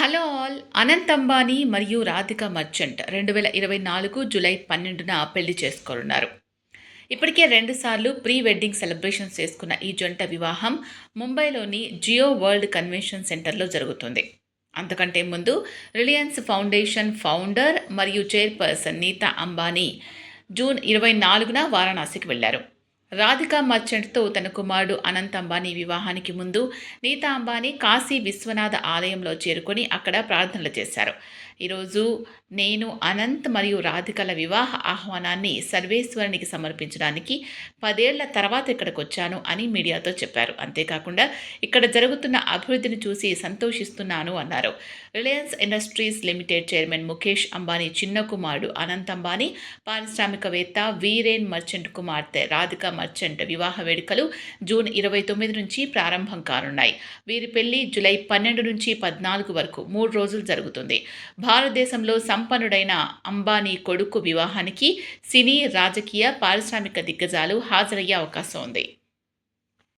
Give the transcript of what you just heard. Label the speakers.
Speaker 1: Hello all. Anant Ambani మరియు Radhika merchant రెండు వేల ఇరవై నాలుగు జూలై పన్నెండున పెళ్ళి చేసుకోనున్నారు. ఇప్పటికే రెండుసార్లు ప్రీ వెడ్డింగ్ సెలబ్రేషన్స్ చేసుకున్న ఈ జంట వివాహం ముంబైలోని జియో వరల్డ్ కన్వెన్షన్ సెంటర్లో జరుగుతుంది. అంతకంటే ముందు రిలయన్స్ ఫౌండేషన్ ఫౌండర్ మరియు చైర్పర్సన్ నీతా అంబానీ జూన్ ఇరవై నాలుగున వారణాసికి వెళ్ళారు రాధికా మర్చెంట్తో తన కుమారుడు అనంత్ అంబానీ వివాహానికి ముందు నీతా అంబానీ కాశీ విశ్వనాథ ఆలయంలో చేరుకొని అక్కడ ప్రార్థనలు చేశారు. ఈరోజు నేను అనంత్ మరియు రాధికల వివాహ ఆహ్వానాన్ని సర్వేశ్వరునికి సమర్పించడానికి పదేళ్ళ తర్వాత ఇక్కడికి వచ్చాను అని మీడియాతో చెప్పారు. అంతేకాకుండా ఇక్కడ జరుగుతున్న అభివృద్ధిని చూసి సంతోషిస్తున్నాను అన్నారు. Reliance Industries Limited chairman Mukesh Ambani చిన్న కుమారుడు అనంత్ అంబానీ పారిశ్రామికవేత్త వీరేన్ మర్చెంట్ కుమార్తె రాధిక మర్చెంట్ వివాహ వేడుకలు జూన్ ఇరవై తొమ్మిది నుంచి ప్రారంభం కానున్నాయి. వీరి పెళ్ళి జూలై పన్నెండు నుంచి పద్నాలుగు వరకు మూడు రోజులు జరుగుతుంది. భారతదేశంలో సంపన్నుడైన అంబానీ కొడుకు వివాహానికి సినీ రాజకీయ పారిశ్రామిక దిగ్గజాలు హాజరయ్యే అవకాశం ఉంది.